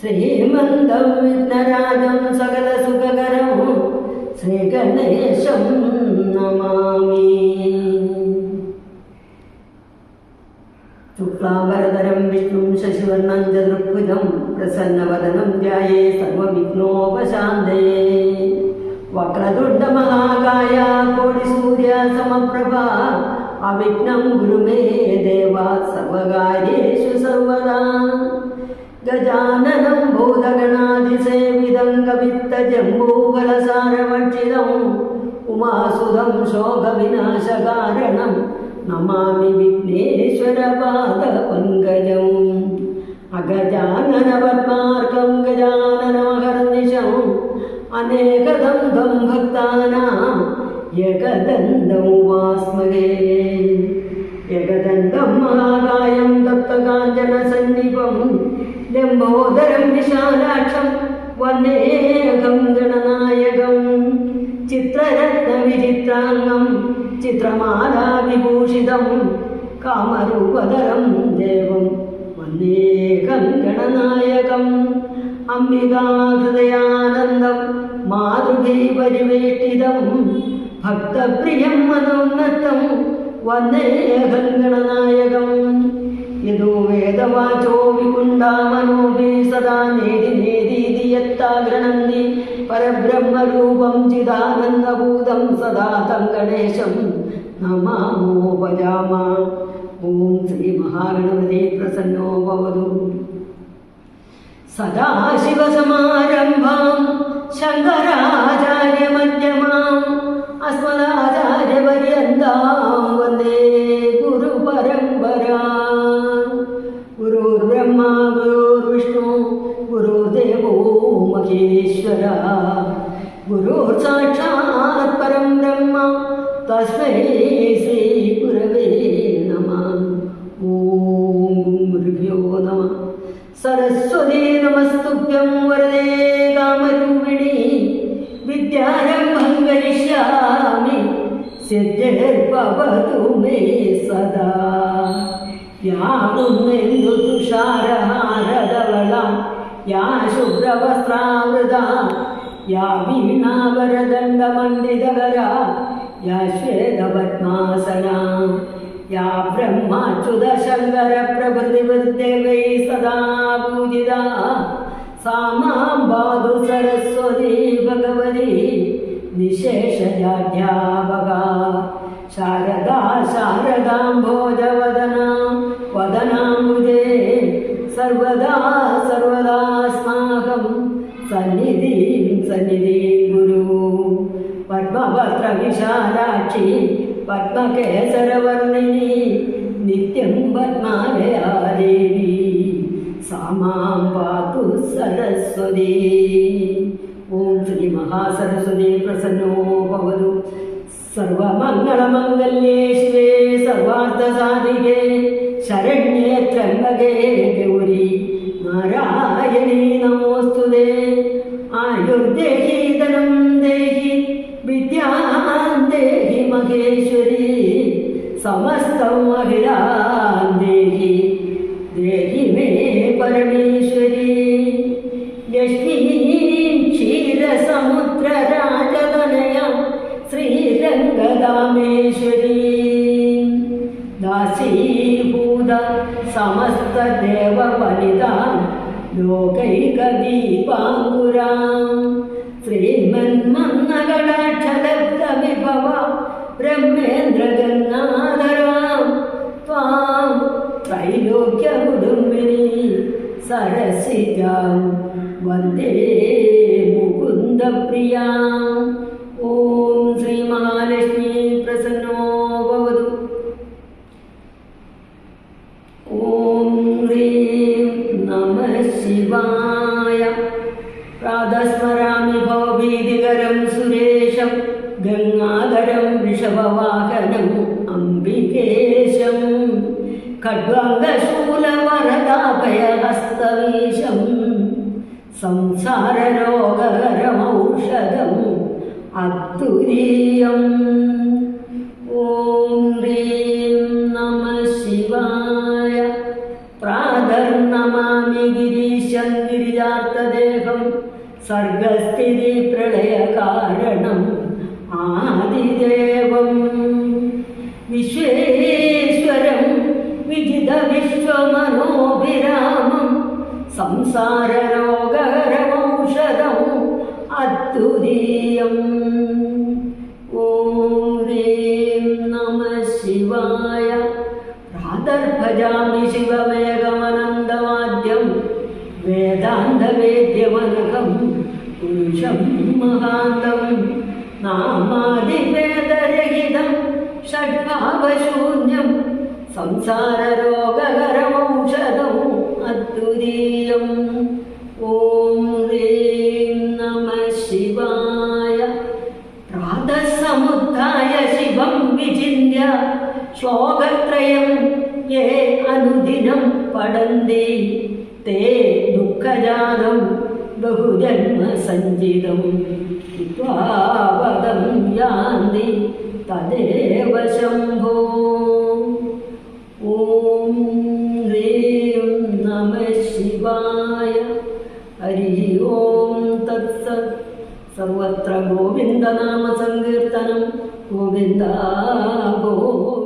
ശ്രീമന്തം വിഘ്നരാജം സകല സുഖകരം ശ്രീഗണേശം നമാമി. ശുക്ലാംബരതരം വിഷ്ണു ശശിവർണം ചതുർഭുജം പ്രസന്നവദനം ധ്യായേ സർവവിഘ്നോപശാന്തേ. വക്രതുണ്ടമഹാകായ കോടിസൂര്യ സമപ്രഭ അവിഘ്നം ഗുരുമേ ദേവാ സർവകാര്യേഷു സർവദാ. गजाननं कवित्तजम्भूगलसारमर्जितम् उमासुदं शोकविनाशकारणं नमामि विघ्नेश्वरपादपङ्कजम् अगजाननपद्मार्गं गजाननाहर्निशम् अनेकदन्तं भक्ताना यगदन्तं वा स्मगे यगदन्तं महाकायं दत्तकाञ्जनसन्निपम् ലംബോദരം വിശാലാക്ഷം വന്നേകം ഗണനായകം. ചിത്രരത്നവിചിത്രാംഗം ചിത്രമാലാവിഭൂഷിതം കാമരൂപധരം ദേവം വന്നേകം ഗണനായകം. അംബികാഹൃദയാനന്ദം മാതൃഭീ പരിവേഷ്ടിതം ഭക്തപ്രിയം മനോന്നത്തം വന്നേകം ഗണനായകം. യദോ വേദവാചോ വികുണ്ടാമനോഭി സദാ നേതി നേതീതി യത്താഗ്രണന്തി പരബ്രഹ്മരൂപം ചിദാനന്ദഭൂതം സദാ തം ഗണേശം നമാമോ ഭജാമ. ഓം ശ്രീ മഹാഗണപതി പ്രസന്നോ ഭവതു. സദാശിവസമാരംഭാം ഗുരുർ സാക്ഷാത് പരം ബ്രഹ്മ. തസ്മൈ ശ്രീ ഗുരവേ നമ. ഓം ഗുരുഭ്യോ നമ. സരസ്വതീ നമസ്തുഭ്യം വരദേ കാമരൂപിണി. വിദ്യാരംഭം കരിഷ്യാമി സിദ്ധിർഭവതു മേ സദാ. യാകുന്നെന്തു തുഷാരഹാരധവള. യാ ശുഭ്രവസ്ത്രാവൃത യാ വീണാവരദണ്ഡമണ്ഡിതകര യാ ശ്വേതപത്മാസന യാ ബ്രഹ്മാച്യുതശങ്കര सदा पूजिता सा मां बाधु सरस्वती भगवती निशेषजाध्यापका शारदा ശാരദാ ಸಾರಾಕ್ಷಿ ಪದ್ಮಕೇಸರವರ್ಣಿನಿ, ನಿತ್ಯಂ ಪದ್ಮಾಲಯಾದೇವಿ ಸಾಮಾಂಬಾತು ಸರಸ್ವತಿ. ಓಂ ಶ್ರೀ ಮಹಾಸರಸ್ವತಿ ಪ್ರಸನ್ನೋ ಭವದು ಸರ್ವಮಂಗಳಮಂಗಲ್ಯೇ ಸರ್ವಾರ್ಥ ಸಾಧಿಗೆ, ಶರಣ್ಯೇ ತ್ರಂಬಗೆ ಗೌರಿ. ನಾರಾಯಣೀ ನಮೋಸ್ತುದೇ ಆಯುರ್ದೇಹಿ മഹേശ്വരി സമസ്തം അഖിലാം ദേഹി. ദേഹി മേ പരമേശ്വരി. ലക്ഷ്മീം ക്ഷീരസമുദ്രരാജതനയം ശ്രീരംഗദാമേശ്വരി. ദാസീഭൂത സമസ്തദേവവനിതാം ലോകൈകദീപാങ്കുരാം ബ്രഹ്മേന്ദ്രഗംഗാധരാം. ത്വാം ത്രൈലോക്യകുടുംബിനി സരസിജാം. വന്ദേ മുകുന്ദപ്രിയാം. ഓം ശ്രീ മഹാലക്ഷ്മി പ്രസന്നോ ഭവതു. ഹ്രീം നമ ശിവായ. പ്രാതസ്മരാമി ഭവഭീതികരം സുരേഷം ഗംഗാധരം ഋഷഭവാഹനം അംബികേശം ഖഡ്വാംഗശൂലവരതാഭയഹസ്തവീശം സംസാരരോഗകരമൗഷധം അത്തുരീയം ഓം ഹ്രീം നമ ശിവായ. പ്രാതർനമാമി ഗിരീശം ഗിരിജാർത്തദേഹം സർഗസ്ഥിതി പ്രളയകാരണം സംസാരരോഗകരമൗഷധം അത്തുരീയം ഓം ഹ്രീം നമ ശിവായ. പ്രാതർഭജാമി ശിവമേകമനന്തവാദ്യം വേദാന്തവേദ്യമനകം പുരുഷം മഹാന്തം. നാമാതിവേദരഹിതം ഷഡ്ഭാവശൂന്യം. സംസാരരോഗകരമൗഷധം അദ്വിതീയം ഓം ഹ്രീം നമ ശിവായ. പ്രാതസമുദ്ധായ ശിവം വിചിന്യ. ശ്ലോകത്രയം യേ അനുദിനം പടന്തി തേ ദുഃഖജാതം ബഹുജന്മസഞ്ചിതം. ത്വാപദം യാന്തി. തദേവ ശംഭോ. ഹരി ഓം തത്സത് സർവത്ര ഗോവിന്ദനാമ സങ്കീർത്തനം ഗോവിന്ദ ഗോവിന്ദ